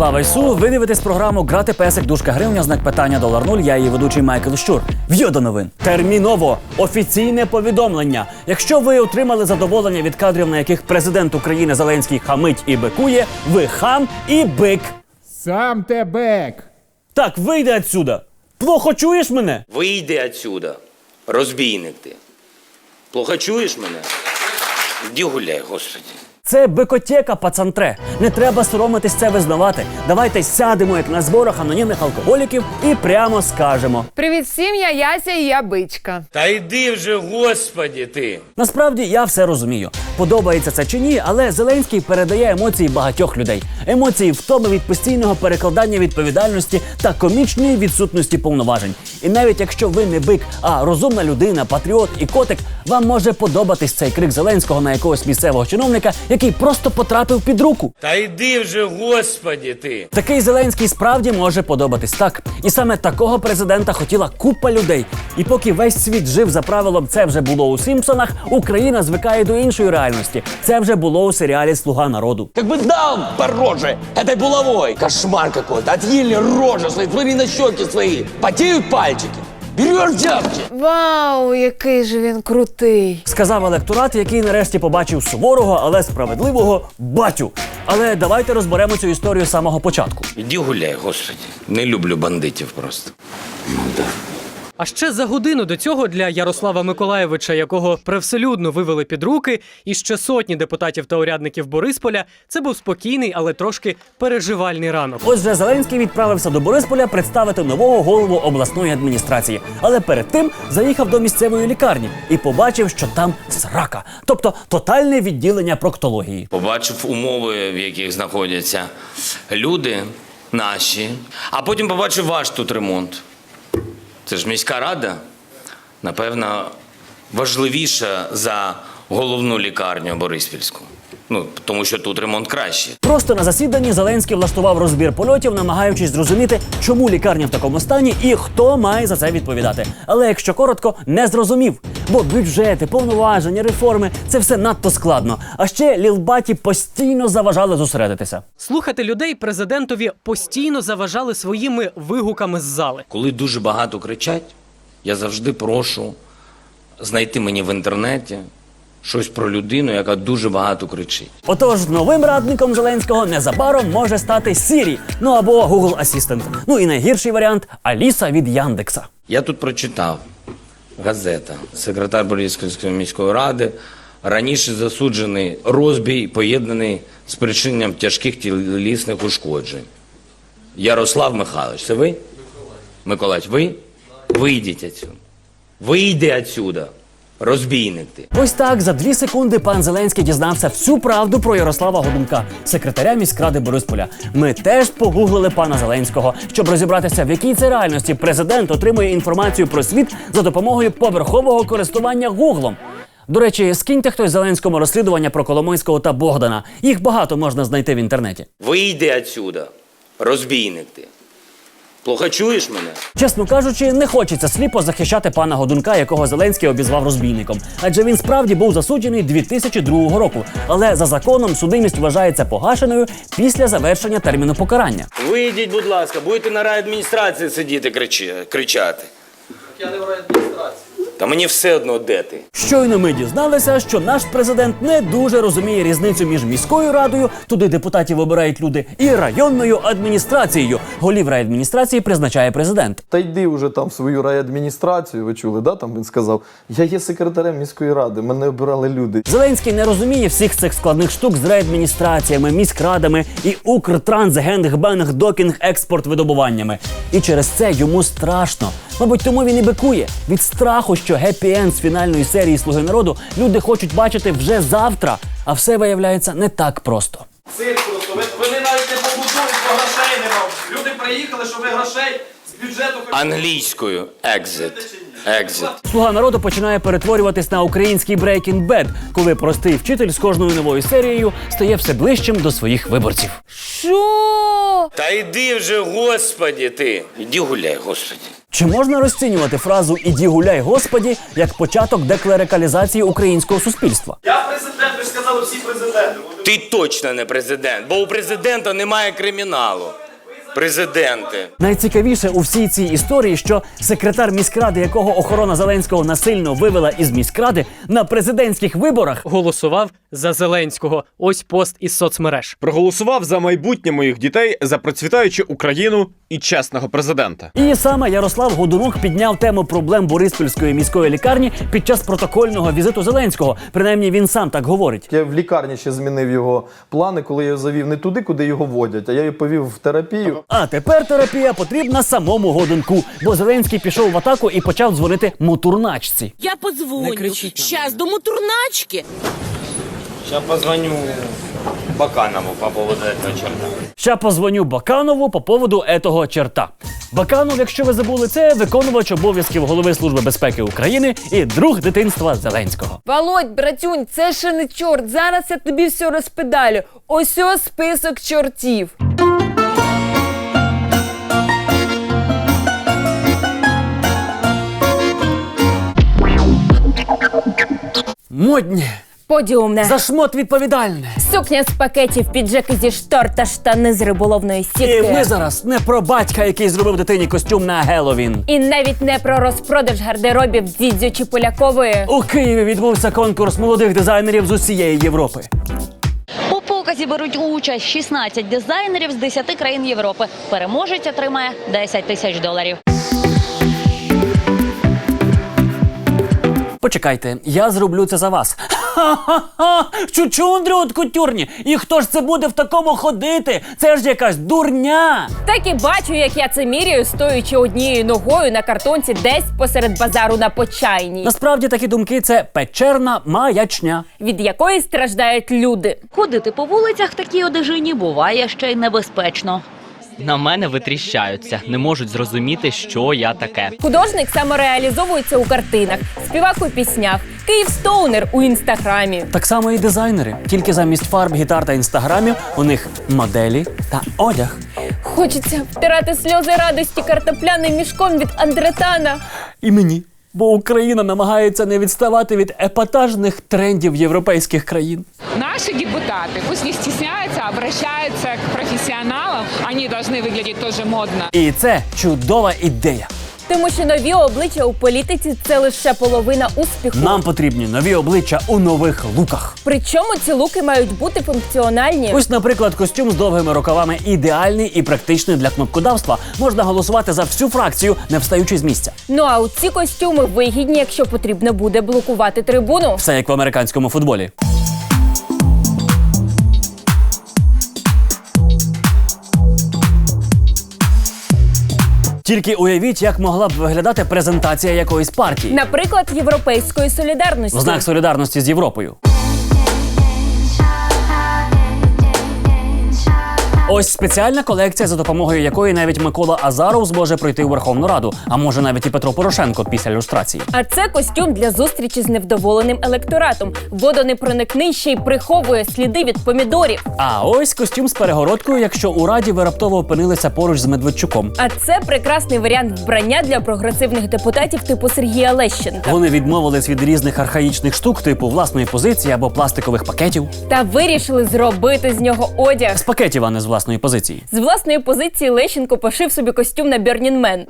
Слава Ісу! Ви дивитесь програму Грати песик, дужка гривня, знак питання долар нуль. Я її ведучий Майкл Щур. В'йо до новин. Терміново офіційне повідомлення. Якщо ви отримали задоволення від кадрів, на яких президент України Зеленський хамить і бикує, ви хам і бик. Сам те бек. Так, вийди отсюда. Плохо чуєш мене? Вийди отсюда, розбійник ти. Плохо чуєш мене? Іди гуляй, господи. Це бикотека, пацантре. Не треба соромитись це визнавати. Давайте сядемо, як на зборах анонімних алкоголіків, і прямо скажемо. Привіт всім, я Яся і я бичка. Та йди вже, господі, ти. Насправді я все розумію. Подобається це чи ні, але Зеленський передає емоції багатьох людей. Емоції втоми від постійного перекладання відповідальності та комічної відсутності повноважень. І навіть якщо ви не бик, а розумна людина, патріот і котик, вам може подобатись цей крик Зеленського на якогось місцевого чиновника, який просто потрапив під руку. Та йди вже, господи, ти. Такий Зеленський справді може подобатись так. І саме такого президента хотіла купа людей. І поки весь світ жив за правилом це вже було у Сімпсонах, Україна звикає до іншої реальності Це вже було у серіалі Слуга народу. Как бы дал по роже этой булавой. Кошмар какой-то. Отъели рожи свои, смотри на щеки свои. Потеют пальчики. Берешь взятки. Вау, який же він крутий. Сказав електорат, який нарешті побачив суворого, але справедливого батю. Але давайте розберемо цю історію з самого початку. Іди гуляй, господи. Не люблю бандитів просто. Ну, да. А ще за годину до цього для Ярослава Миколаєвича, якого привселюдно вивели під руки, і ще сотні депутатів та урядників Борисполя, це був спокійний, але трошки переживальний ранок. Отже, Зеленський відправився до Борисполя представити нового голову обласної адміністрації. Але перед тим заїхав до місцевої лікарні і побачив, що там срака, тобто тотальне відділення проктології. Побачив умови, в яких знаходяться люди наші, а потім побачив ваш тут ремонт. Це ж міська рада, напевно, важливіша за головну лікарню Бориспільську. Ну, тому що тут ремонт кращий. Просто на засіданні Зеленський влаштував розбір польотів, намагаючись зрозуміти, чому лікарня в такому стані і хто має за це відповідати. Але якщо коротко, не зрозумів. Бо бюджети, повноваження, реформи це все надто складно. А ще лілбаті постійно заважали зосередитися. Слухати людей президентові постійно заважали своїми вигуками з зали. Коли дуже багато кричать, я завжди прошу знайти мені в інтернеті щось про людину, яка дуже багато кричить. Отож, новим радником Зеленського незабаром може стати Сірі, ну або Google Assistant. Ну і найгірший варіант Аліса від Яндекса. Я тут прочитав газета, секретар Борисполської міської ради, раніше засуджений розбій, поєднаний з причиненням тяжких тілісних ушкоджень. Ярослав Михайлович, це ви? Миколаївич, ви? Вийдіть отсюда. Вийди отсюда. Розбійник ти. Ось так за дві секунди пан Зеленський дізнався всю правду про Ярослава Годунка, секретаря міськради Борисполя. Ми теж погуглили пана Зеленського, щоб розібратися, в якій це реальності президент отримує інформацію про світ за допомогою поверхового користування гуглом. До речі, скиньте хтось Зеленському розслідування про Коломойського та Богдана. Їх багато можна знайти в інтернеті. Вийди отсюда. Розбійник ти. Плохо чуєш мене? Чесно кажучи, не хочеться сліпо захищати пана Годунка, якого Зеленський обізвав розбійником. Адже він справді був засуджений 2002 року. Але за законом судимість вважається погашеною після завершення терміну покарання. Вийдіть, будь ласка, будете на райадміністрації сидіти кричати. Я не в райадміністрації. Та мені все одно де ти. Щойно ми дізналися, що наш президент не дуже розуміє різницю між міською радою, туди депутатів обирають люди, і районною адміністрацією. Голів райадміністрації призначає президент. Та йди вже там в свою райадміністрацію, ви чули, да? Там він сказав: Я є секретарем міської ради, мене обирали люди. Зеленський не розуміє всіх цих складних штук з райадміністраціями, міськрадами і Укртранс, Генг, Бенг, Докінг, експорт видобуваннями. І через це йому страшно. Мабуть, тому він і бикує від страху, що гепі-енд з фінальної серії Слуги народу люди хочуть бачити вже завтра. А все виявляється не так просто. Цирк просто. Ви, вони навіть не побудують, бо грошей нема. Люди приїхали, щоб ви грошей з бюджету Англійською exit. Exit. Слуга народу починає перетворюватись на український Breaking Bad, коли простий вчитель з кожною новою серією стає все ближчим до своїх виборців. Що? Та йди вже, господі ти. Іди гуляй, господі. Чи можна розцінювати фразу Іді гуляй, господі як початок деклерикалізації українського суспільства? Я президент, ви ж сказали всі президенти. Ти точно не президент, бо у президента немає криміналу. Президенти. Найцікавіше у всій цій історії, що секретар міськради, якого охорона Зеленського насильно вивела із міськради на президентських виборах, Голосував за Зеленського. Ось пост із соцмереж. Проголосував за майбутнє моїх дітей, за процвітаючу Україну і чесного президента. І саме Ярослав Годунок підняв тему проблем Бориспільської міської лікарні під час протокольного візиту Зеленського. Принаймні він сам так говорить. Я в лікарні ще змінив його плани, коли я завів не туди, куди його водять, а я його повів в терапію. А тепер терапія потрібна самому Годунку, бо Зеленський пішов в атаку і почав дзвонити мутурначці. Я позвоню. Щас до мутурначки. Сейчас позвоню Баканову по поводу этого черта. Ща позвоню Баканову по поводу етого черта. Баканов, якщо ви забули, це виконувач обов'язків голови Служби безпеки України і друг дитинства Зеленського. Володь, братюнь, це ще не чорт. Зараз я тобі все розпедалю. Ось ось список чортів. Модні, Подіумне. за шмот відповідальне. Сукня з пакетів, піджаки зі штор та штани з риболовної І ми зараз не про батька, який зробив дитині костюм на Геловін. І навіть не про розпродаж гардеробів Дідзю чи Полякової. У Києві відбувся конкурс молодих дизайнерів з усієї Європи. У показі беруть участь 16 дизайнерів з 10 країн Європи. Переможець отримає 10 тисяч доларів. Почекайте, я зроблю це за вас. Ха-ха-ха! Чучундри от кутюрні! І хто ж це буде в такому ходити? Це ж якась дурня! Так і бачу, як я це міряю, стоячи однією ногою на картонці десь посеред базару на почайній, Насправді такі думки це печерна маячня. від якої страждають люди. Ходити по вулицях в такій одежині буває ще й небезпечно. На мене витріщаються, не можуть зрозуміти, що я таке. Художник самореалізовується у картинах, співак у піснях, Київ Стоунер у інстаграмі. Так само і дизайнери. Тільки замість фарб, гітар та інстаграмів у них моделі та одяг. Хочеться втирати сльози радості картопляним мішком від Андретана. І мені. Бо Україна намагається не відставати від епатажних трендів європейських країн. Наши депутаты пусть не стесняются, обращаются к профессионалам. Они должны выглядеть тоже модно. І це чудова ідея. Тому що нові обличчя у політиці це лише половина успіху. Нам потрібні нові обличчя у нових луках. Причому ці луки мають бути функціональні. Ось, наприклад, костюм з довгими рукавами ідеальний і практичний для кнопкодавства. Можна голосувати за всю фракцію, не встаючи з місця. Ну а у ці костюми вигідні, якщо потрібно буде блокувати трибуну. Все як в американському футболі. Тільки уявіть, як могла б виглядати презентація якоїсь партії. Наприклад, європейської солідарності. В знак солідарності з Європою. Ось спеціальна колекція, за допомогою якої навіть Микола Азаров зможе пройти у Верховну Раду, а може навіть і Петро Порошенко після люстрації. А це костюм для зустрічі з невдоволеним електоратом. Водонепроникний ще й приховує сліди від помідорів. А ось костюм з перегородкою, якщо у раді ви раптово опинилися поруч з Медведчуком. А це прекрасний варіант вбрання для прогресивних депутатів типу Сергія Лещенка. Вони відмовились від різних архаїчних штук, типу власної позиції або пластикових пакетів. Та вирішили зробити з нього одяг. З пакетів, а не з власної позиції. З власної позиції Лещенко пошив собі костюм на Man.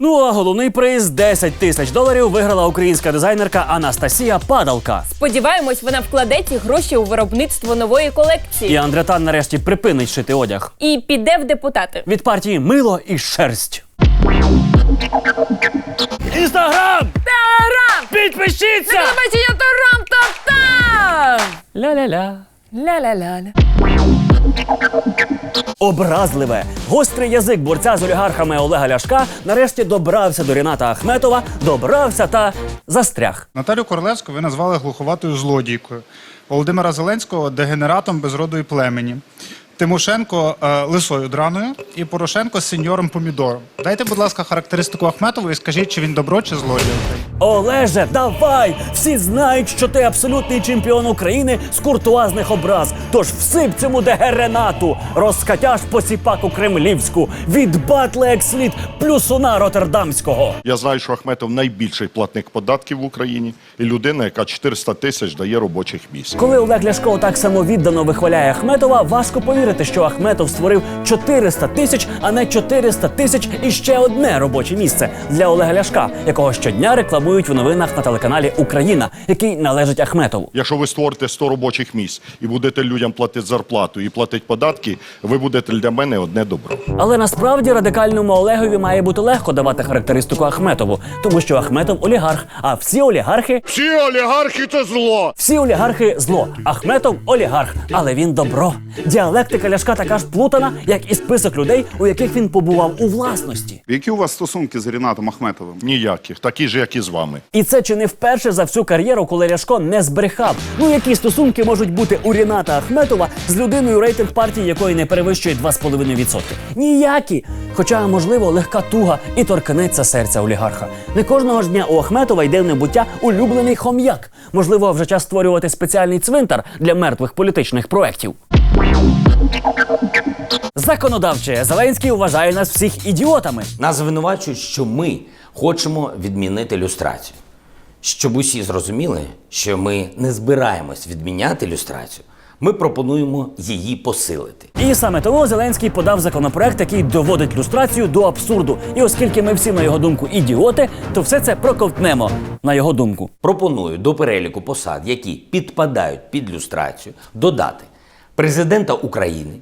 Ну а головний приз 10 тисяч доларів виграла українська дизайнерка Анастасія Падалка. Сподіваємось, вона вкладе ці гроші у виробництво нової колекції. І Андретан нарешті припинить шити одяг. і піде в депутати. Від партії мило і шерсть. Інстаграм! Тарам! Підпишіться! Телебачення тарам та Ля-ля-ля. Ля-ля-ля. Образливе. Гострий язик борця з олігархами Олега Ляшка нарешті добрався до Ріната Ахметова, добрався та застряг. Наталю Королевську ви назвали глуховатою злодійкою. Володимира Зеленського дегенератом без роду і племені. Тимошенко е, лисою драною і Порошенко з сеньором помідором. Дайте, будь ласка, характеристику Ахметову і скажіть, чи він добро чи злодій. Олеже, давай! Всі знають, що ти абсолютний чемпіон України з куртуазних образ. Тож всип цьому дегеренату, розкатяш посіпаку кремлівську, від батли як слід плюсуна роттердамського. Я знаю, що Ахметов найбільший платник податків в Україні і людина, яка 400 тисяч дає робочих місць. Коли Олег Ляшко так самовіддано вихваляє Ахметова, важко повірити, що Ахметов створив 400 тисяч, а не 400 тисяч і ще одне робоче місце для Олега Ляшка, якого щодня рекламують в новинах на телеканалі Україна, який належить Ахметову. Якщо ви створите 100 робочих місць і будете людям платити зарплату і платити податки, ви будете для мене одне добро. Але насправді радикальному Олегові має бути легко давати характеристику Ахметову, тому що Ахметов олігарх, а всі олігархи Всі олігархи це зло. всі олігархи зло. Ахметов олігарх, але він добро. Діалектика Ляшка така ж плутана, як і список людей, у яких він побував у власності. Які у вас стосунки з Рінатом Ахметовим? Ніяких, такі ж, як і з вами. І це чи не вперше за всю кар'єру, коли Ляшко не збрехав. Ну які стосунки можуть бути у Ріната Ахметова з людиною рейтинг партії, якої не перевищує 2,5%? Ніякі. Хоча, можливо, легка туга і торкнеться серця олігарха. Не кожного ж дня у Ахметова йде в небуття улюблений хом'як. Можливо, вже час створювати спеціальний цвинтар для мертвих політичних проєктів. Законодавче Зеленський вважає нас всіх ідіотами. Нас звинувачують, що ми хочемо відмінити люстрацію. Щоб усі зрозуміли, що ми не збираємось відміняти люстрацію, ми пропонуємо її посилити. І саме тому Зеленський подав законопроект, який доводить люстрацію до абсурду. І оскільки ми всі, на його думку, ідіоти, то все це проковтнемо на його думку. Пропоную до переліку посад, які підпадають під люстрацію, додати президента України,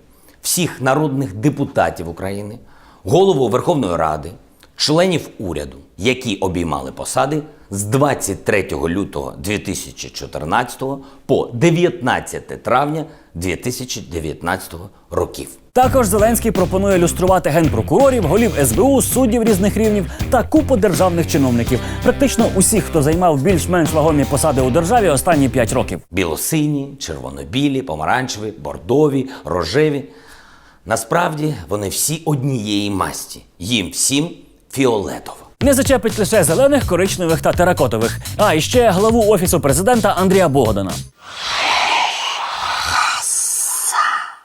всіх народних депутатів України, голову Верховної Ради, членів уряду, які обіймали посади з 23 лютого 2014 по 19 травня 2019 років. Також Зеленський пропонує люструвати генпрокурорів, голів СБУ, суддів різних рівнів та купу державних чиновників. Практично усіх, хто займав більш-менш вагомі посади у державі останні 5 років. Білосині, червонобілі, помаранчеві, бордові, рожеві. Насправді вони всі однієї масті. Їм всім фіолетово. Не зачепить лише зелених, коричневих та теракотових, а і ще главу офісу президента Андрія Богдана.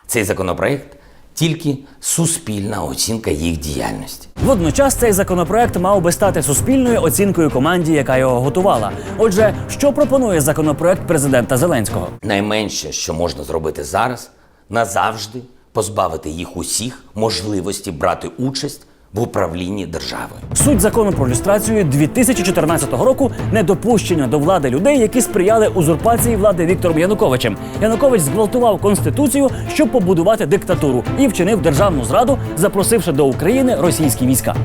Цей законопроект тільки суспільна оцінка їх діяльності. Водночас цей законопроект мав би стати суспільною оцінкою команді, яка його готувала. Отже, що пропонує законопроект президента Зеленського? Найменше, що можна зробити зараз, назавжди позбавити їх усіх можливості брати участь в управлінні держави. Суть закону про люстрацію 2014 року недопущення до влади людей, які сприяли узурпації влади Віктором Януковичем. Янукович зґвалтував конституцію, щоб побудувати диктатуру, і вчинив державну зраду, запросивши до України російські війська.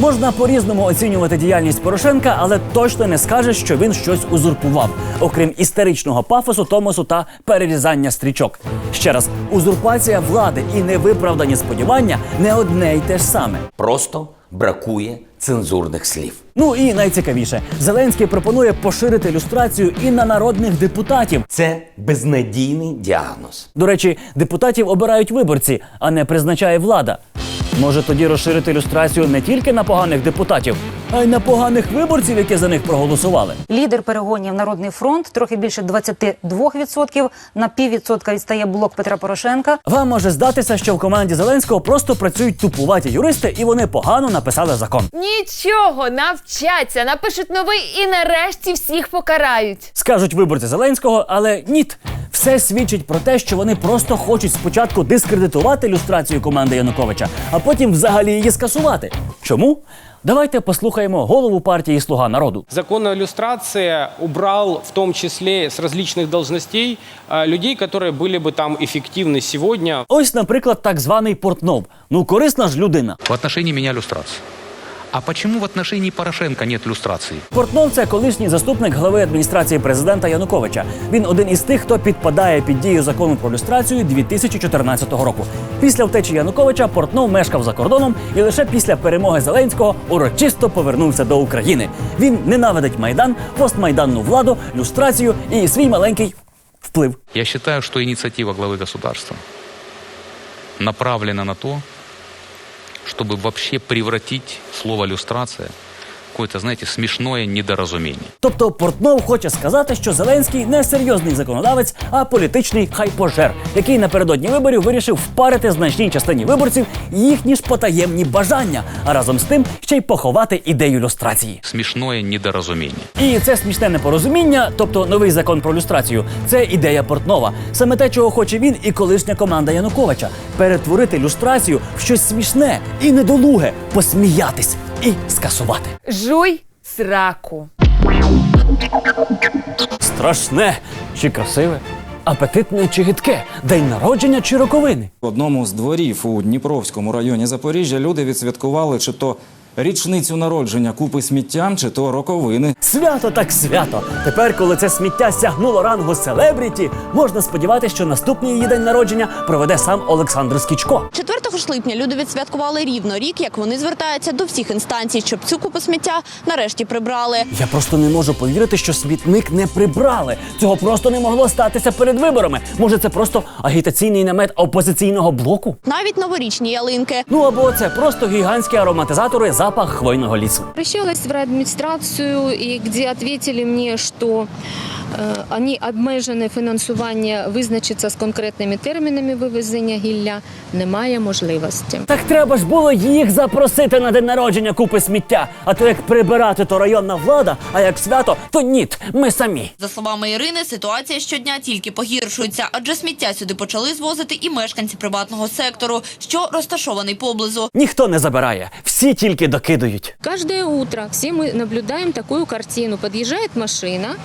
Можна по-різному оцінювати діяльність Порошенка, але точно не скаже, що він щось узурпував, окрім істеричного пафосу, томосу та перерізання стрічок. Ще раз, узурпація влади і невиправдані сподівання не одне й те ж саме. Просто бракує цензурних слів. Ну і найцікавіше, Зеленський пропонує поширити люстрацію і на народних депутатів. Це безнадійний діагноз. До речі, депутатів обирають виборці, а не призначає влада. Може тоді розширити люстрацію не тільки на поганих депутатів, а й на поганих виборців, які за них проголосували. Лідер перегонів Народний фронт трохи більше 22%, на піввідсотка відстає блок Петра Порошенка. Вам може здатися, що в команді Зеленського просто працюють тупуваті юристи, і вони погано написали закон. Нічого, навчаться, напишуть новий і нарешті всіх покарають. Скажуть виборці Зеленського, але ніт. Все свідчить про те, що вони просто хочуть спочатку дискредитувати люстрацію команди Януковича, а потім взагалі її скасувати. Чому? Давайте послухаємо голову партії Слуга народу. Закон о иллюстрации убрал в том числе с различных должностей э, людей, которые были бы там эффективны сегодня. Ось, наприклад, так званий Портнов. Ну, корисна ж людина. В отношении меня люстрация. А почему в отношении Порошенко нет люстрации? Портнов це колишній заступник глави адміністрації президента Януковича. Він один із тих, хто підпадає під дію закону про люстрацію 2014 року. Після втечі Януковича Портнов мешкав за кордоном і лише після перемоги Зеленського урочисто повернувся до України. Він ненавидить майдан, постмайданну владу, люстрацію і свій маленький вплив. Я считаю, что инициатива главы государства направлена на то, чтобы вообще превратить слово «люстрация» какое-то, знаете, смешное недоразумение. Тобто Портнов хоче сказати, що Зеленський не серйозний законодавець, а політичний хайпожер, який напередодні виборів вирішив впарити значній частині виборців їхні ж потаємні бажання, а разом з тим ще й поховати ідею люстрації. Смешное недоразумение. І це смішне непорозуміння, тобто новий закон про люстрацію, це ідея Портнова. Саме те, чого хоче він і колишня команда Януковича перетворити люстрацію в щось смішне і недолуге, посміятись і скасувати. Жуй сраку. Страшне чи красиве, апетитне чи гидке, день народження чи роковини. В одному з дворів у Дніпровському районі Запоріжжя люди відсвяткували чи то річницю народження купи сміттям, чи то роковини. Свято так свято. Тепер, коли це сміття сягнуло рангу селебріті, можна сподіватися, що наступний її день народження проведе сам Олександр Скічко. 4 липня люди відсвяткували рівно рік, як вони звертаються до всіх інстанцій, щоб цю купу сміття нарешті прибрали. Я просто не можу повірити, що смітник не прибрали. Цього просто не могло статися перед виборами. Може, це просто агітаційний намет опозиційного блоку? Навіть новорічні ялинки. Ну або це просто гігантські ароматизатори запах хвойного лісу. Обращалась в райадміністрацію, і де ответили мені, що е, вони обмежене фінансування визначиться з конкретними термінами вивезення гілля. Немає можливості. Так треба ж було їх запросити на день народження купи сміття. А то як прибирати, то районна влада, а як свято, то ніт, ми самі. За словами Ірини, ситуація щодня тільки погіршується, адже сміття сюди почали звозити і мешканці приватного сектору, що розташований поблизу. Ніхто не забирає, всі тільки докидують. Каждое утро все мы наблюдаем такую картину. Подъезжает машина,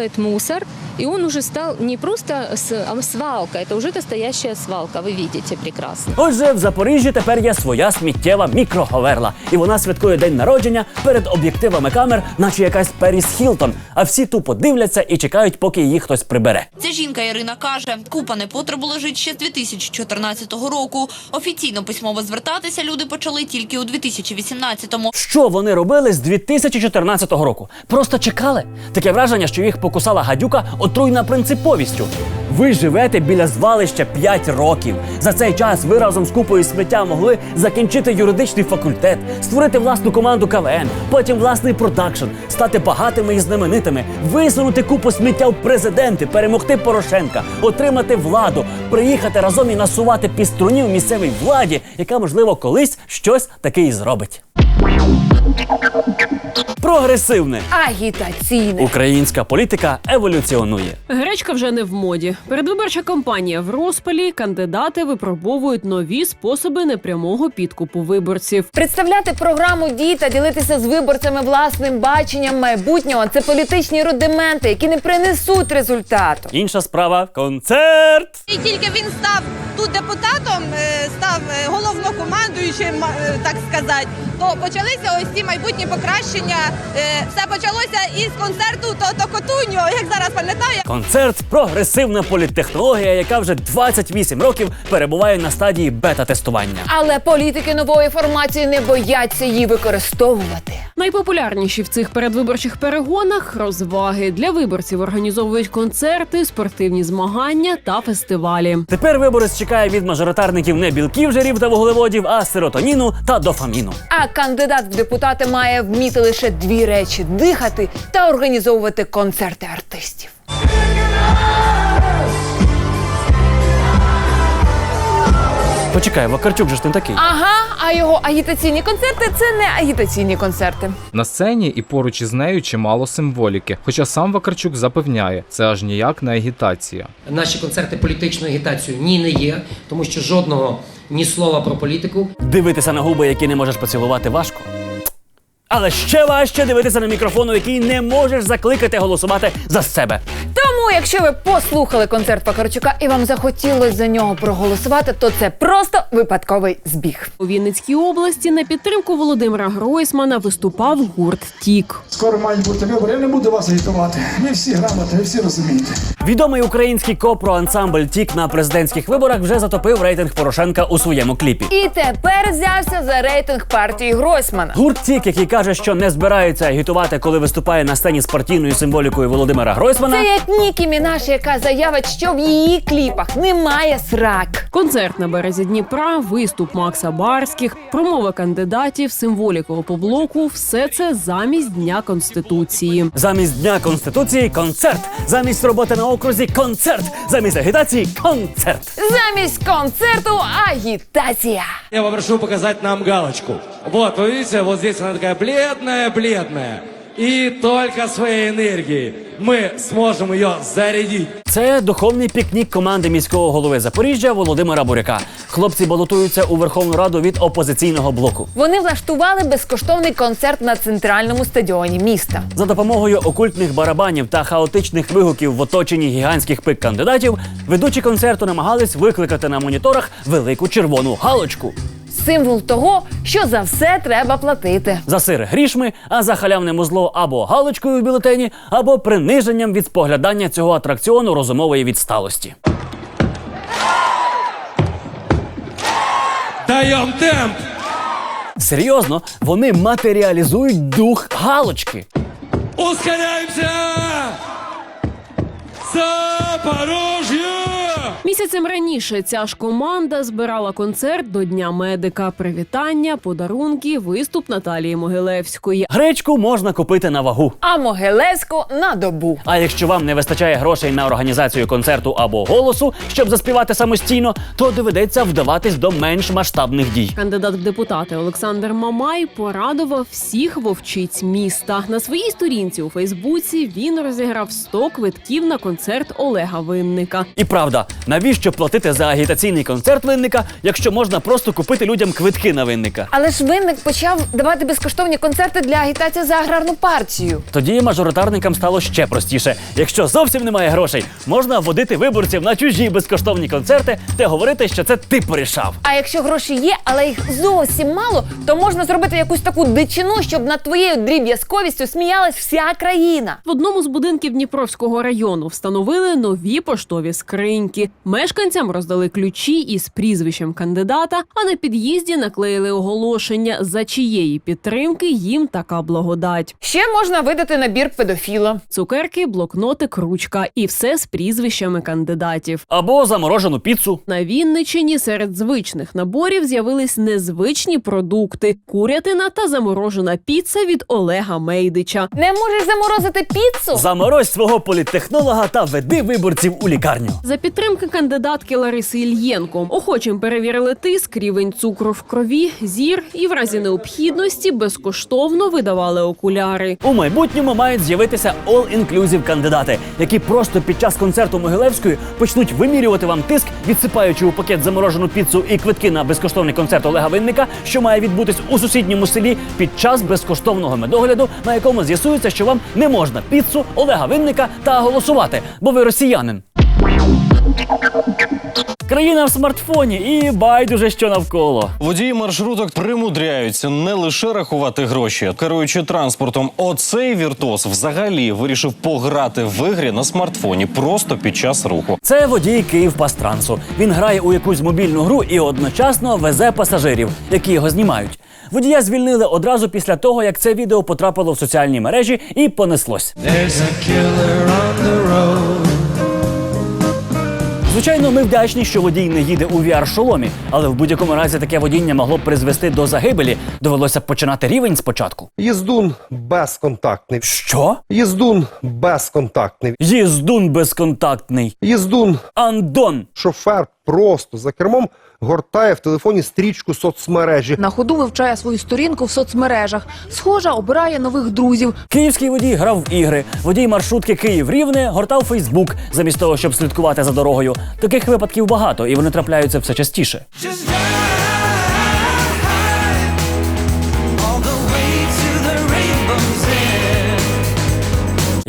выбрасывает мусор, и он уже стал не просто с- а свалка, это уже настоящая свалка, вы видите прекрасно. Отже, в Запоріжжі тепер є своя сміттєва мікроговерла, і вона святкує день народження перед об'єктивами камер, наче якась Періс Хілтон. А всі тупо дивляться і чекають, поки її хтось прибере. Ця жінка Ірина каже, купа непотребу лежить ще з 2014 року. Офіційно письмово звертатися люди почали тільки у 2018-му. Що вони робили з 2014 року? Просто чекали. Таке враження, що їх покусала гадюка отруйна принциповістю. Ви живете біля звалища 5 років. За цей час ви разом з купою сміття могли закінчити юридичний факультет, створити власну команду КВН, потім власний продакшн, стати багатими і знаменитими, висунути купу сміття в президенти, перемогти Порошенка, отримати владу, приїхати разом і насувати піструнів місцевій владі, яка можливо колись щось таке і зробить. Прогресивне. Агітаційне. Українська політика еволюціонує. Гречка вже не в моді. Передвиборча кампанія в розпалі. Кандидати випробовують нові способи непрямого підкупу виборців. Представляти програму дій та ділитися з виборцями власним баченням майбутнього це політичні рудименти, які не принесуть результату. Інша справа концерт. І тільки він став тут депутатом, е, став е, головнокомандуючим, е, так сказати, то почалися ось ці майбутні покращення. Е, Все почалося із концерту Тото Котуньо, як зараз пам'ятаю. Концерт прогресивна політтехнологія, яка вже 28 років перебуває на стадії бета-тестування. Але політики нової формації не бояться її використовувати. Найпопулярніші в цих передвиборчих перегонах розваги для виборців організовують концерти, спортивні змагання та фестивалі. Тепер виборець чекає від мажоритарників не білків, жирів та вуглеводів, а серотоніну та дофаміну. А кандидат в депутати має вміти лише дві речі: дихати та організовувати концерти артистів. Почекай, Вакарчук же ж не такий. Ага, а його агітаційні концерти це не агітаційні концерти. На сцені і поруч із нею чимало символіки. Хоча сам Вакарчук запевняє, це аж ніяк не агітація. Наші концерти політичної агітації ні не є, тому що жодного ні слова про політику. Дивитися на губи, які не можеш поцілувати, важко. Але ще важче дивитися на мікрофон, у який не можеш закликати голосувати за себе. Тому, якщо ви послухали концерт Вакарчука і вам захотілося за нього проголосувати, то це просто випадковий збіг. У Вінницькій області на підтримку Володимира Гройсмана виступав гурт Тік. Скоро мають бути вибори. Я не буду вас агітувати. Ви всі грамотні, ви всі розумієте. Відомий український копро-ансамбль Тік на президентських виборах вже затопив рейтинг Порошенка у своєму кліпі. І тепер взявся за рейтинг партії Гройсмана. Гурт Тік, який каже, що не збирається агітувати, коли виступає на сцені з партійною символікою Володимира Гройсмана. Це як Нікі Мінаш, яка заявить, що в її кліпах немає срак. Концерт на березі Дніпра, виступ Макса Барських, промови кандидатів, символіка опоблоку – все це замість Дня Конституції. Замість дня конституції концерт. Замість роботи на окрузі концерт. Замість агітації концерт. Замість концерту агітація. Я попрошу показать нам галочку. Вот, вы видите, вот здесь она такая бледная-бледная. И только своей энергией мы сможем ее зарядить. Це духовний пікнік команди міського голови Запоріжжя Володимира Буряка. Хлопці балотуються у Верховну Раду від опозиційного блоку. Вони влаштували безкоштовний концерт на центральному стадіоні міста. За допомогою окультних барабанів та хаотичних вигуків в оточенні гігантських пик кандидатів, ведучі концерту намагались викликати на моніторах велику червону галочку. Символ того, що за все треба платити. За сир грішми, а за халявне музло або галочкою в бюлетені, або приниженням від споглядання цього атракціону розумової відсталості. Даем темп! Серйозно, вони матеріалізують дух галочки. Ускоряемся! Запорожье! Місяцем раніше ця ж команда збирала концерт до Дня медика, привітання, подарунки, виступ Наталії Могилевської. Гречку можна купити на вагу. А Могилевську на добу. А якщо вам не вистачає грошей на організацію концерту або голосу, щоб заспівати самостійно, то доведеться вдаватись до менш масштабних дій. Кандидат в депутати Олександр Мамай порадував всіх вовчиць міста. На своїй сторінці у Фейсбуці він розіграв 100 квитків на концерт Олега Винника. І правда, навіщо платити за агітаційний концерт винника, якщо можна просто купити людям квитки на винника? Але ж винник почав давати безкоштовні концерти для агітації за аграрну партію. Тоді мажоритарникам стало ще простіше. Якщо зовсім немає грошей, можна вводити виборців на чужі безкоштовні концерти та говорити, що це ти порішав. А якщо гроші є, але їх зовсім мало, то можна зробити якусь таку дичину, щоб над твоєю дріб'язковістю сміялась вся країна. В одному з будинків Дніпровського району встановили нові поштові скриньки. Мешканцям роздали ключі із прізвищем кандидата, а на під'їзді наклеїли оголошення, за чиєї підтримки їм така благодать. Ще можна видати набір педофіла. Цукерки, блокнотик, ручка і все з прізвищами кандидатів. Або заморожену піцу. На Вінничині серед звичних наборів з'явились незвичні продукти: курятина та заморожена піца від Олега Мейдича. Не можеш заморозити піцу? Заморозь свого політтехнолога та веди виборців у лікарню. За підтримки кандидатки Лариси Ільєнко охочим перевірили тиск, рівень цукру в крові, зір і в разі необхідності безкоштовно видавали окуляри. У майбутньому мають з'явитися all-inclusive кандидати, які просто під час концерту Могилевської почнуть вимірювати вам тиск, відсипаючи у пакет заморожену піцу і квитки на безкоштовний концерт Олега Винника, що має відбутись у сусідньому селі під час безкоштовного медогляду, на якому з'ясується, що вам не можна піцу Олега Винника та голосувати, бо ви росіянин. Країна в смартфоні і байдуже що навколо. Водії маршруток примудряються не лише рахувати гроші, керуючи транспортом. Оцей віртуоз взагалі вирішив пограти в ігрі на смартфоні просто під час руху. Це водій Київпастрансу. Він грає у якусь мобільну гру і одночасно везе пасажирів, які його знімають. Водія звільнили одразу після того, як це відео потрапило в соціальні мережі і понеслось. Звичайно, ми вдячні, що водій не їде у VR-шоломі, але в будь-якому разі таке водіння могло б призвести до загибелі. Довелося б починати рівень спочатку. Їздун безконтактний. Що? Їздун безконтактний. Їздун безконтактний. Їздун. Андон. Шофер просто за кермом гортає в телефоні стрічку соцмережі. На ходу вивчає свою сторінку в соцмережах. Схожа, обирає нових друзів. Київський водій грав в ігри. Водій маршрутки Київ Рівне гортав Фейсбук замість того, щоб слідкувати за дорогою. Таких випадків багато, і вони трапляються все частіше.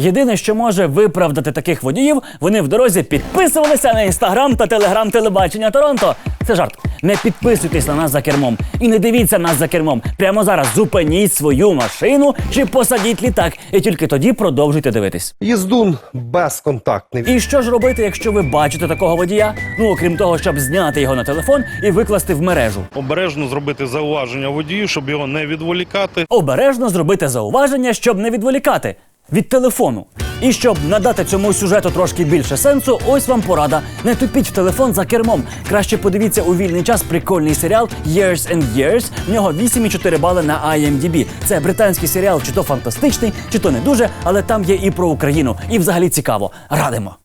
Єдине, що може виправдати таких водіїв, вони в дорозі підписувалися на інстаграм та телеграм телебачення Торонто. Це жарт. Не підписуйтесь на нас за кермом і не дивіться нас за кермом. Прямо зараз зупиніть свою машину чи посадіть літак, і тільки тоді продовжуйте дивитись. Їздун безконтактний. І що ж робити, якщо ви бачите такого водія? Ну окрім того, щоб зняти його на телефон і викласти в мережу. Обережно зробити зауваження водію, щоб його не відволікати. Обережно зробити зауваження, щоб не відволікати. Від телефону. І щоб надати цьому сюжету трошки більше сенсу, ось вам порада. Не тупіть в телефон за кермом. Краще подивіться у вільний час прикольний серіал Years and Years. В нього 8,4 бали на IMDb. Це британський серіал, чи то фантастичний, чи то не дуже, але там є і про Україну. І взагалі цікаво. Радимо.